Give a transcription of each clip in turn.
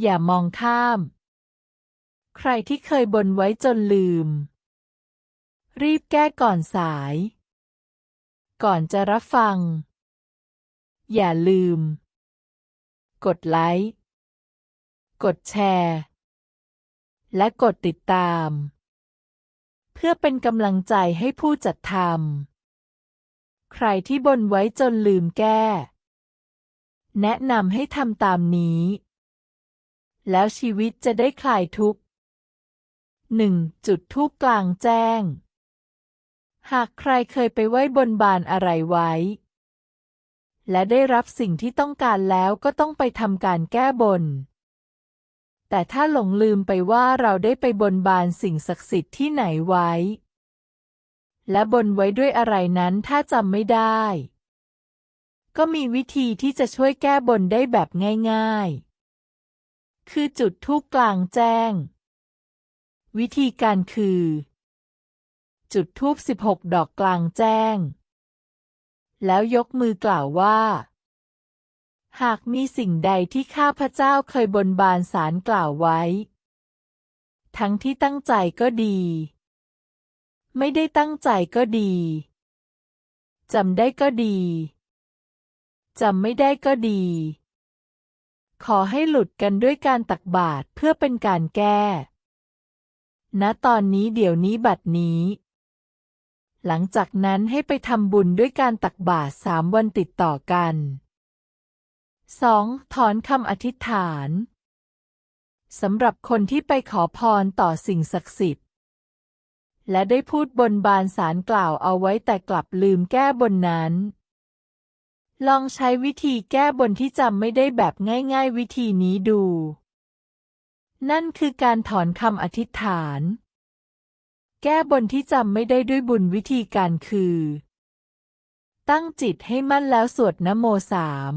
อย่ามองข้าม ใครที่เคยบนไว้จนลืม รีบแก้ก่อนสาย ก่อนจะรับฟัง อย่าลืม กดไลค์ กดแชร์ และกดติดตาม เพื่อเป็นกำลังใจให้ผู้จัดทำใครที่บนไว้จนลืมแก้ แนะนำให้ทำตามนี้ แล้วชีวิตจะได้คลายทุกข์หนึ่งจุดทูปกลางแจ้ง หากใครเคยไปไหว้บนบานอะไรไว้ และได้รับสิ่งที่ต้องการแล้วก็ต้องไปทำการแก้บน แต่ถ้าหลงลืมไปว่าเราได้ไปบนบานสิ่งศักดิ์สิทธิ์ที่ไหนไว้ และบนไว้ด้วยอะไรนั้นถ้าจำไม่ได้ ก็มีวิธีที่จะช่วยแก้บนได้แบบง่าย ๆ คือจุดทูปกลางแจ้ง วิธีการคือ จุดทูป16 ดอกกลางแจ้ง แล้วยกมือกล่าวว่า หากมีสิ่งใดที่ข้าพเจ้าเคยบนบานสารกล่าวไว้ ทั้งที่ตั้งใจก็ดี ไม่ได้ตั้งใจก็ดีจำได้ก็ดีจำไม่ได้ก็ดี ขอให้หลุดกันด้วยการตักบาตรเพื่อเป็นการแก้ ณ ตอนนี้เดี๋ยวนี้บัดนี้ หลังจากนั้นให้ไปทำบุญด้วยการตักบาตรสามวันติดต่อกัน 2. ถอนคำอธิษฐานสำหรับคนที่ไปขอพรต่อสิ่งศักดิ์สิทธิ์ และได้พูดบนบานสารกล่าวเอาไว้แต่กลับลืมแก้บนนั้น ลองใช้วิธีแก้บนที่จำไม่ได้แบบง่ายๆ วิธีนี้ดู นั่นคือการถอนคำอธิษฐาน แก้บนที่จำไม่ได้ด้วยบุญวิธีการคือ ตั้งจิตให้มั่นแล้วสวดนโมสาม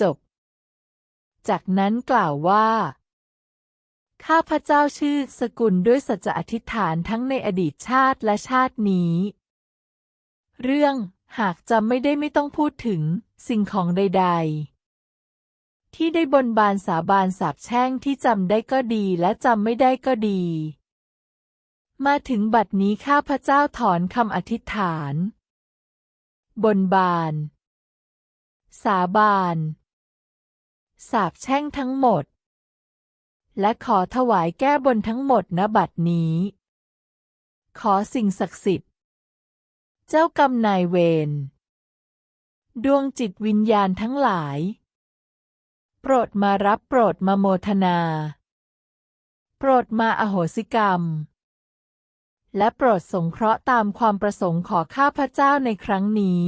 จบ จากนั้นกล่าวว่า ข้าพเจ้าชื่อสกุลด้วยสัจจะอธิษฐานทั้งในอดีตชาติและชาตินี้ เรื่อง หากจำไม่ได้ไม่ต้องพูดถึงสิ่งของใด ๆ ที่ได้บนบานสาบานสาบแช่งที่จำได้ก็ดีและจำไม่ได้ก็ดี มาถึงบัดนี้ข้าพเจ้าถอนคำอธิษฐาน บนบาน สาบานสาบแช่งทั้งหมด และขอถวายแก้บนทั้งหมดณบัดนี้ ขอสิ่งศักดิ์สิทธิ์ เจ้ากรรมนายเวร ดวงจิตวิญญาณทั้งหลาย โปรดมารับโปรดมาโมทนา โปรดมาอโหสิกรรม และโปรดสงเคราะห์ตามความประสงค์ขอข้าพเจ้าในครั้งนี้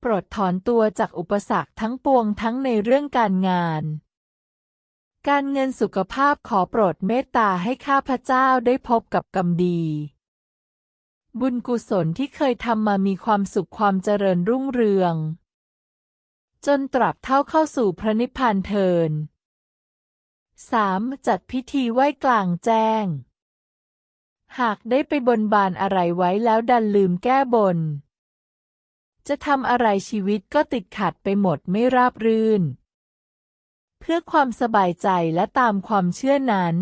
โปรดถอนตัวจากอุปสรรคทั้งปวงทั้งในเรื่องการงาน การเงินสุขภาพขอโปรดเมตตาให้ข้าพเจ้าได้พบกับกรรมดี บุญกุศลที่เคยทำมามีความสุขความเจริญรุ่งเรือง จนตราบเท่าเข้าสู่พระนิพพานเทิน 3. จัดพิธีไหว้กลางแจ้ง หากได้ไปบนบานอะไรไว้แล้วดันลืมแก้บน จะทำอะไรชีวิตก็ติดขัดไปหมดไม่ราบรื่น เพื่อความสบายใจและตามความเชื่อนั้น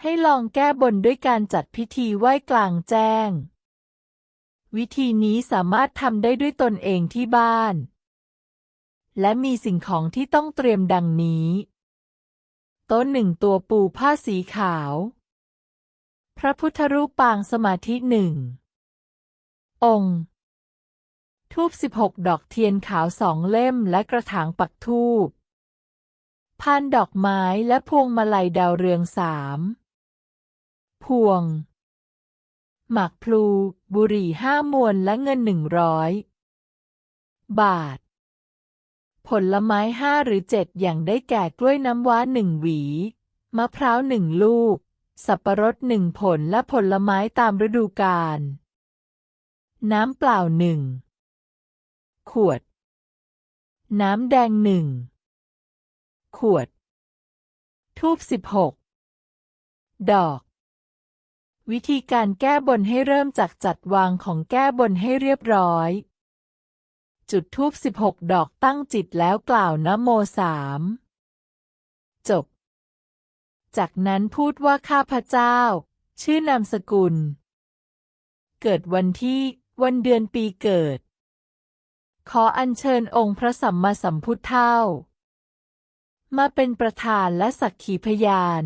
ให้ลองแก้บนด้วยการจัดพิธีไหว้กลางแจ้ง วิธีนี้สามารถทำได้ด้วยตนเองที่บ้าน และมีสิ่งของที่ต้องเตรียมดังนี้โต๊ะหนึ่งตัวปูผ้าสีขาว พระพุทธรูปปางสมาธิหนึ่ง องค์ ทูบสิบหกดอกเทียนขาวสองเล่มและกระถางปักทูบพานดอกไม้และพวงมาลัยดาวเรืองสาม พวง หมากพลู บุหรี่ห้ามวนและเงินหนึ่งร้อยบาท ผลไม้ห้าหรือเจ็ดอย่างได้แก่กล้วยน้ำว้าหนึ่งหวี มะพร้าวหนึ่งลูก สับปะรดหนึ่งผลและผลไม้ตามฤดูกาล น้ำเปล่าหนึ่ง ขวด น้ำแดงหนึ่ง ขวด ทูบสิบหก ดอก วิธีการแก้บนให้เริ่มจากจัดวางของแก้บนให้เรียบร้อย จุดธูปสิบหกดอกตั้งจิตแล้วกล่าวนะโมสามจบ จากนั้นพูดว่าข้าพเจ้า ชื่อนามสกุล เกิดวันที่ วันเดือนปีเกิด ขออัญเชิญองค์พระสัมมาสัมพุทธเจ้ามาเป็นประธานและสักขีพยาน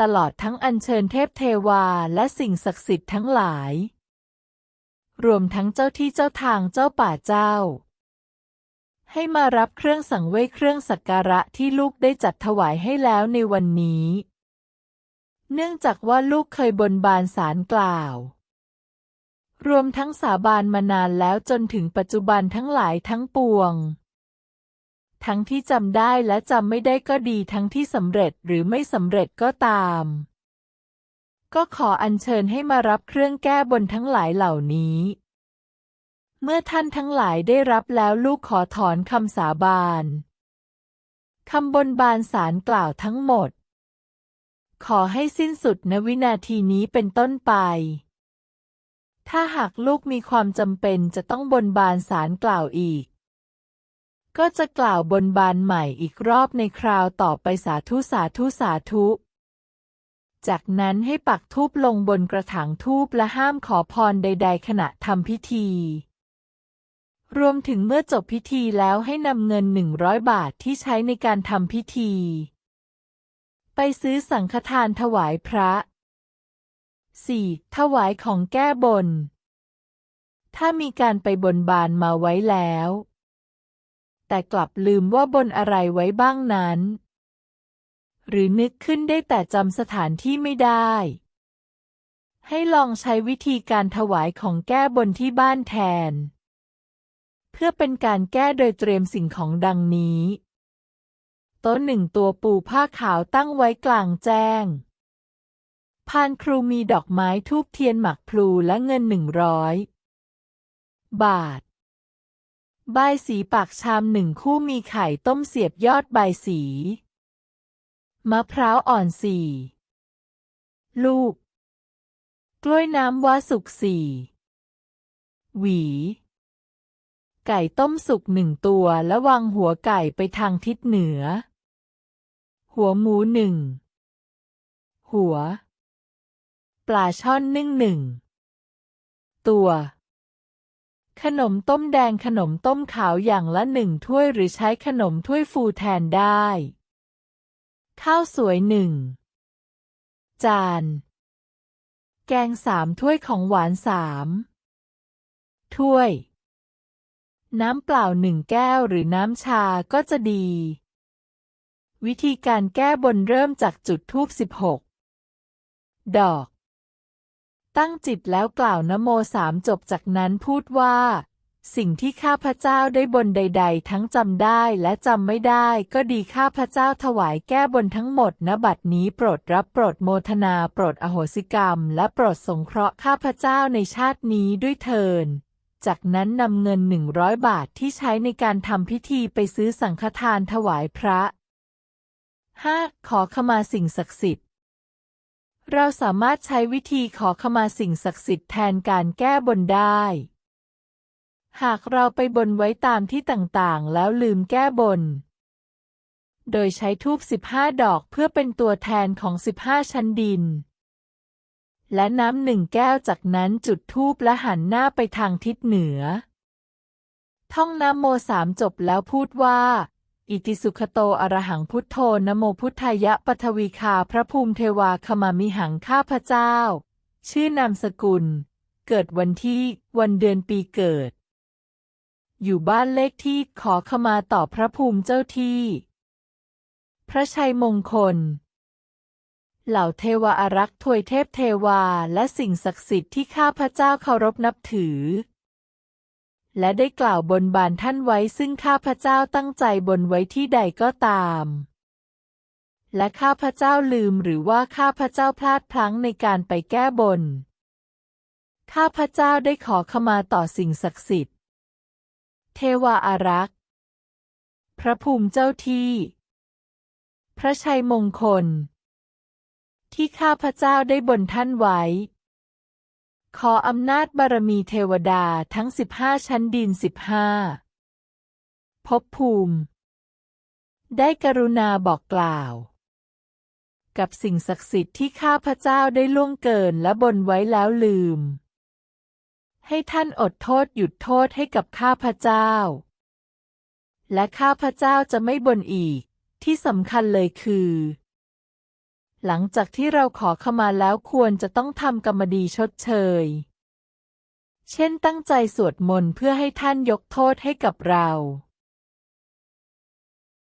ตลอดทั้งอัญเชิญเทพเทวาและสิ่งศักดิ์สิทธิ์ทั้งหลาย รวมทั้งเจ้าที่เจ้าทางเจ้าป่าเจ้า ให้มารับเครื่องสังเวยเครื่องสักการะที่ลูกได้จัดถวายให้แล้วในวันนี้ เนื่องจากว่าลูกเคยบนบานสารกล่าว รวมทั้งสาบานมานานแล้วจนถึงปัจจุบันทั้งหลายทั้งปวง ทั้งที่จำได้และจำไม่ได้ก็ดีทั้งที่สำเร็จหรือไม่สำเร็จก็ตาม ก็ขออัญเชิญให้มารับเครื่องแก้บนทั้งหลายเหล่านี้ เมื่อท่านทั้งหลายได้รับแล้วลูกขอถอนคำสาบานคำบนบานสารกล่าวทั้งหมด ขอให้สิ้นสุดณวินาทีนี้เป็นต้นไป ถ้าหากลูกมีความจำเป็นจะต้องบนบานสารกล่าวอีก ก็จะกล่าวบนบานใหม่อีกรอบในคราวต่อไปสาธุสาธุสาธุ จากนั้นให้ปักทูบลงบนกระถางทูบและห้ามขอพรใด ๆ ขณะทำพิธี รวมถึงเมื่อจบพิธีแล้วให้นำเงินหนึ่งร้อยบาทที่ใช้ในการทำพิธี ไปซื้อสังฆทานถวายพระ 4. ถวายของแก้บน ถ้ามีการไปบนบานมาไว้แล้ว แต่กลับลืมว่าบนอะไรไว้บ้างนั้น หรือนึกขึ้นได้แต่จำสถานที่ไม่ได้ ให้ลองใช้วิธีการถวายของแก้บนที่บ้านแทน เพื่อเป็นการแก้โดยเตรียมสิ่งของดังนี้โต๊ะหนึ่งตัวปูผ้าขาวตั้งไว้กลางแจ้งพานครูมีดอกไม้ทูบเทียนหมักพลูและเงินหนึ่งร้อยบาท ใบสีปากชามหนึ่งคู่มีไข่ต้มเสียบยอดใบสี มะพร้าวอ่อนสี่ลูก กล้วยน้ำว้าสุกสี่หวี ไก่ต้มสุกหนึ่งตัวและวางหัวไก่ไปทางทิศเหนือ หัวหมูหนึ่งหัว ปลาช่อนนึ่งหนึ่งตัว ขนมต้มแดงขนมต้มขาวอย่างละหนึ่งถ้วยหรือใช้ขนมถ้วยฟูแทนได้ ข้าวสวยหนึ่งจาน แกงสามถ้วยของหวานสามถ้วย น้ำเปล่าหนึ่งแก้วหรือน้ำชาก็จะดี วิธีการแก้บนเริ่มจากจุดทูบสิบหกดอก ตั้งจิตแล้วกล่าวนโมสามจบจากนั้นพูดว่า สิ่งที่ข้าพเจ้าได้บนใด ๆ ทั้งจำได้และจำไม่ได้ก็ดีข้าพเจ้าถวายแก้บนทั้งหมดณบัดนี้โปรดรับโปรดโมทนาโปรดอโหสิกรรม และโปรดสงเคราะห์ข้าพเจ้าในชาตินี้ด้วยเทินจากนั้นนำเงินหนึ่งร้อยบาทที่ใช้ในการทำพิธีไปซื้อสังฆทานถวายพระ 5. ขอขมาสิ่งศักดิ์สิทธิ์ เราสามารถใช้วิธีขอขมาสิ่งศักดิ์สิทธิ์แทนการแก้บนได้ หากเราไปบนไว้ตามที่ต่างๆ แล้วลืมแก้บน โดยใช้ทูบ15 ดอกเพื่อเป็นตัวแทนของ 15 ชั้นดิน และน้ำหนึ่งแก้วจากนั้นจุดทูบและหันหน้าไปทางทิศเหนือ ท่องนะโมสามจบแล้วพูดว่า อิติสุขโตอรหังพุทโธนโมพุทธายะปทวีคาพระภูมิเทวาขมามิหังข้าพเจ้า ชื่อนามสกุล เกิดวันที่วันเดือนปีเกิด อยู่บ้านเลขที่ขอขมาต่อพระภูมิเจ้าที่ พระชัยมงคล เหล่าเทวาอารักษ์ถวยเทพเทวาและสิ่งศักดิ์สิทธิ์ที่ข้าพเจ้าเคารพนับถือ และได้กล่าวบนบานท่านไว้ซึ่งข้าพเจ้าตั้งใจบนไว้ที่ใดก็ตาม และข้าพเจ้าลืมหรือว่าข้าพเจ้าพลาดพลั้งในการไปแก้บน ข้าพเจ้าได้ขอขมาต่อสิ่งศักดิ์สิทธิ์ เทวาอารักษ์ พระภูมิเจ้าที่ พระชัยมงคล ที่ข้าพเจ้าได้บนท่านไว้ ขออำนาจบารมีเทวดาทั้งสิบห้าชั้นดินสิบห้าภพภูมิ ได้กรุณาบอกกล่าว กับสิ่งศักดิ์สิทธิ์ที่ข้าพเจ้าได้ล่วงเกินและบนไว้แล้วลืม ให้ท่านอดโทษหยุดโทษให้กับข้าพเจ้า และข้าพเจ้าจะไม่บนอีก ที่สำคัญเลยคือ หลังจากที่เราขอขมาแล้วควรจะต้องทำกรรมดีชดเชย เช่นตั้งใจสวดมนต์เพื่อให้ท่านยกโทษให้กับเรา